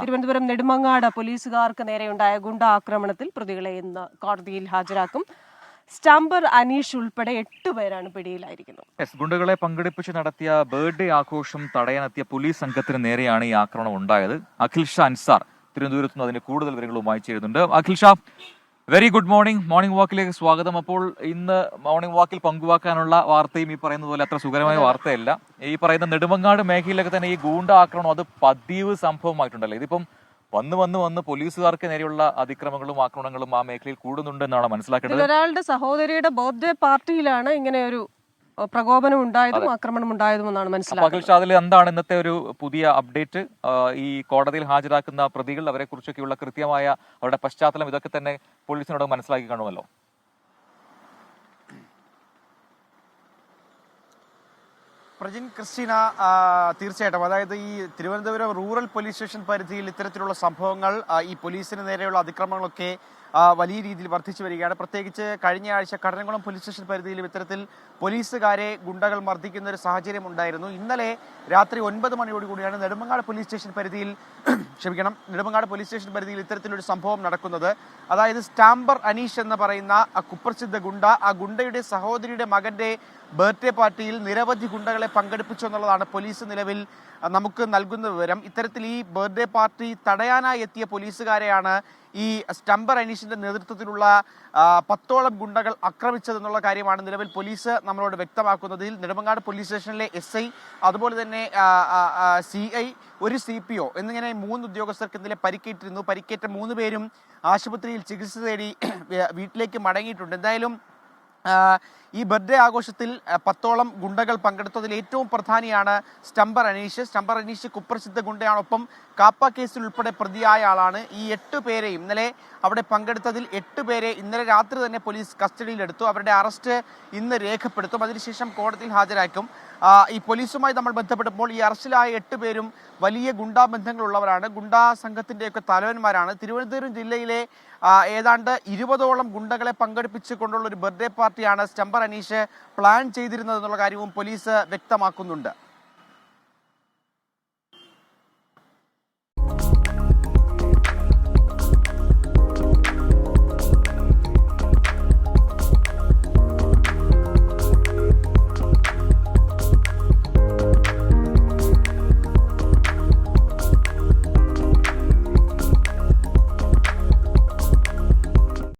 തിരുവനന്തപുരം നെടുമങ്ങാട് പോലീസുകാർക്ക് നേരെയുണ്ടായ ഗുണ്ടാക്രമണത്തിൽ പ്രതികളെ ഇന്ന് കോടതിയിൽ ഹാജരാക്കും. സ്റ്റാമ്പർ അനീഷ് ഉൾപ്പെടെ എട്ട് പേരാണ് പിടിയിലായിരിക്കുന്നത്. ഗുണ്ടകളെ പങ്കെടുപ്പിച്ച് നടത്തിയ ബർത്ത്ഡേ ആഘോഷം തടയാനെത്തിയ പോലീസ് സംഘത്തിന് നേരെയാണ് ഈ ആക്രമണം ഉണ്ടായത്. അഖിൽ ഷാ അൻസാർ തിരുവനന്തപുരത്ത് നിന്ന് അതിന് കൂടുതൽ വിവരങ്ങളുമായി ചേരുന്നുണ്ട്. Akhil Shah very good morning morning വാക്കിലേക്ക് സ്വാഗതം. അപ്പോൾ ഇന്ന് മോർണിംഗ് വാക്കിൽ പങ്കുവാക്കാനുള്ള വാർത്തയും ഈ പറയുന്ന പോലെ അത്ര സുഖകരമായ വാർത്തയല്ല. ഈ പറയുന്ന നെടുമങ്ങാട് മേഖലയിലൊക്കെ തന്നെ ഈ ഗൂണ്ട ആക്രമണം അത് പതിവ് സംഭവമായിട്ടുണ്ടല്ലോ. ഇതിപ്പം വന്ന് വന്ന് വന്ന് പോലീസുകാർക്ക് നേരെയുള്ള അതിക്രമങ്ങളും ആക്രമണങ്ങളും ആ മേഖലയിൽ കൂടുന്നുണ്ട് എന്നാണ് മനസ്സിലാക്കേണ്ടത്. ഒരാളുടെ സഹോദരിയുടെ ബർത്ത്ഡേ പാർട്ടിയിലാണ് ഇങ്ങനെ ഒരു പ്രകോപനം ഉണ്ടായതും ആക്രമണം ഉണ്ടായതും എന്നാണ് അപ്പൊ അഖിൽ മനസ്സിലാക്കുന്നത് അതിൽ എന്താണ് ഇന്നത്തെ ഒരു പുതിയ അപ്ഡേറ്റ്? ഈ കോടതിയിൽ ഹാജരാക്കുന്ന പ്രതികൾ അവരെ കുറിച്ചൊക്കെയുള്ള കൃത്യമായ അവരുടെ പശ്ചാത്തലം ഇതൊക്കെ തന്നെ പോലീസിനോട് മനസ്സിലാക്കി കാണുമല്ലോ. പ്രജിൻ ക്രിസ്റ്റീന തീർച്ചയായിട്ടും. അതായത് ഈ തിരുവനന്തപുരം റൂറൽ പോലീസ് സ്റ്റേഷൻ പരിധിയിൽ ഇത്തരത്തിലുള്ള സംഭവങ്ങൾ ഈ പോലീസിന് നേരെയുള്ള അതിക്രമങ്ങളൊക്കെ വലിയ രീതിയിൽ വർദ്ധിച്ചു വരികയാണ്. പ്രത്യേകിച്ച് കഴിഞ്ഞ ആഴ്ച കടനംകുളം പോലീസ് സ്റ്റേഷൻ പരിധിയിലും ഇത്തരത്തിൽ പോലീസുകാരെ ഗുണ്ടകൾ മർദ്ദിക്കുന്ന ഒരു സാഹചര്യം ഉണ്ടായിരുന്നു. ഇന്നലെ രാത്രി ഒൻപത് മണിയോടുകൂടിയാണ് നെടുമങ്ങാട് പോലീസ് സ്റ്റേഷൻ പരിധിയിൽ ക്ഷമിക്കണം നെടുമങ്ങാട് പോലീസ് സ്റ്റേഷൻ പരിധിയിൽ ഇത്തരത്തിലൊരു സംഭവം നടക്കുന്നത്. അതായത് സ്റ്റാമ്പർ അനീഷ് എന്ന് പറയുന്ന ആ കുപ്രസിദ്ധ ഗുണ്ട ആ ഗുണ്ടയുടെ സഹോദരിയുടെ മകന്റെ ബർത്ത്ഡേ പാർട്ടിയിൽ നിരവധി ഗുണ്ടകളെ പങ്കെടുപ്പിച്ചു എന്നുള്ളതാണ് പോലീസ് നിലവിൽ നമുക്ക് നൽകുന്ന വിവരം. ഇത്തരത്തിൽ ഈ ബർത്ത്ഡേ പാർട്ടി തടയാനായി എത്തിയ പോലീസുകാരെയാണ് ഈ സ്റ്റംബർ അനീഷിന്റെ നേതൃത്വത്തിലുള്ള പത്തോളം ഗുണ്ടകൾ ആക്രമിച്ചതെന്നുള്ള കാര്യമാണ് നിലവിൽ പോലീസ് നമ്മളോട് വ്യക്തമാക്കുന്നതിൽ നെടുമങ്ങാട് പോലീസ് സ്റ്റേഷനിലെ എസ് ഐ അതുപോലെ തന്നെ സി ഐ ഒരു സി പി ഒ എന്നിങ്ങനെ മൂന്ന് ഉദ്യോഗസ്ഥർക്ക് ഇന്നലെ പരിക്കേറ്റിരുന്നു. പരിക്കേറ്റ മൂന്ന് പേരും ആശുപത്രിയിൽ ചികിത്സ തേടി വീട്ടിലേക്ക് മടങ്ങിയിട്ടുണ്ട്. എന്തായാലും ഈ ബർത്ത്ഡേ ആഘോഷത്തിൽ പത്തോളം ഗുണ്ടകൾ പങ്കെടുത്തതിൽ ഏറ്റവും പ്രധാനിയാണ് സ്റ്റംബർ അനീഷ്. സ്റ്റംബർ അനീഷ് കുപ്രസിദ്ധ ഗുണ്ടയാണൊപ്പം കാപ്പ കേസിൽ ഉൾപ്പെടെ പ്രതിയായ ആളാണ്. ഈ എട്ട് പേരെ ഇന്നലെ അവിടെ പങ്കെടുത്തതിൽ എട്ട് പേരെ ഇന്നലെ രാത്രി തന്നെ പോലീസ് കസ്റ്റഡിയിലെടുത്തു. അവരുടെ അറസ്റ്റ് ഇന്ന് രേഖപ്പെടുത്തും. അതിനുശേഷം കോടതിയിൽ ഹാജരാക്കും. ഈ പോലീസുമായി നമ്മൾ ബന്ധപ്പെടുമ്പോൾ ഈ അറസ്റ്റിലായ എട്ട് പേരും വലിയ ഗുണ്ടാ ബന്ധങ്ങളുള്ളവരാണ്. ഗുണ്ടാ സംഘത്തിന്റെയൊക്കെ തലവന്മാരാണ്. തിരുവനന്തപുരം ജില്ലയിലെ ഏതാണ്ട് ഇരുപതോളം ഗുണ്ടകളെ പങ്കെടുപ്പിച്ചുകൊണ്ടുള്ള ഒരു ബർത്ത്ഡേ പാർട്ടിയാണ് സ്റ്റംബർ അനീഷ് പ്ലാൻ ചെയ്തിരുന്നത് എന്നുള്ള കാര്യവും പോലീസ് വ്യക്തമാക്കുന്നുണ്ട്.